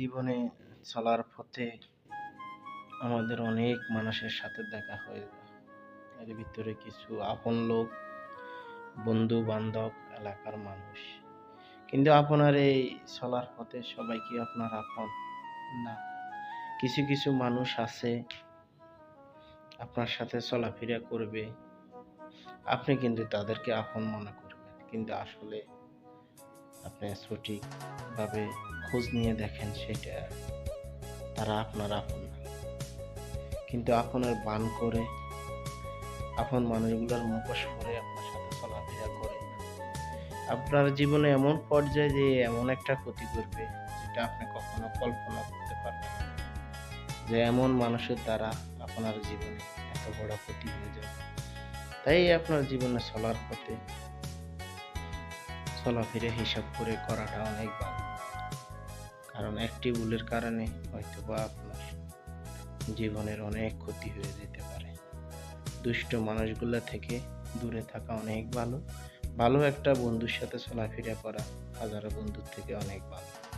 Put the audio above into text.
জীবনে চলার পথে আমাদের অনেক মানুষের সাথে দেখা হয়ে এর ভিতরে কিছু আপন লোক বন্ধু বান্ধব এলাকার মানুষ। কিন্তু আপনার এই চলার পথে সবাই কি আপনার আপন? না। কিছু কিছু মানুষ আছে, আপনার সাথে চলাফেরা করবে। আপনি কিন্তু তাদেরকে আপন মনে করবেন। কিন্তু আসলে আপনি সঠিকভাবে খোঁজ নিয়ে দেখেন সেটা তারা আপনার আপন না। কিন্তু আপনার বান করে, আপন মানুষগুলোর মুখোশ করে আপনার সাথে চলাফেরা করে। আপনার জীবনে এমন পর্যায়ে যে এমন একটা ক্ষতি করবে যেটা আপনি কখনো কল্পনা করতে পারবেন যে এমন মানুষের দ্বারা আপনার জীবনে এত বড় ক্ষতি হয়ে যাবে। তাই আপনার জীবনে চলার পথে চলাফেরা হিসাব করে করাটা অনেক ভালো। কারণ একটি ভুলের কারণে হয়তো বা আপনার জীবনের অনেক ক্ষতি হয়ে যেতে পারে। দুষ্ট মানুষগুলো থেকে দূরে থাকা অনেক ভালো। ভালো একটা বন্ধুর সাথে চলাফেরা করা হাজারো বন্ধুর থেকে অনেক ভালো।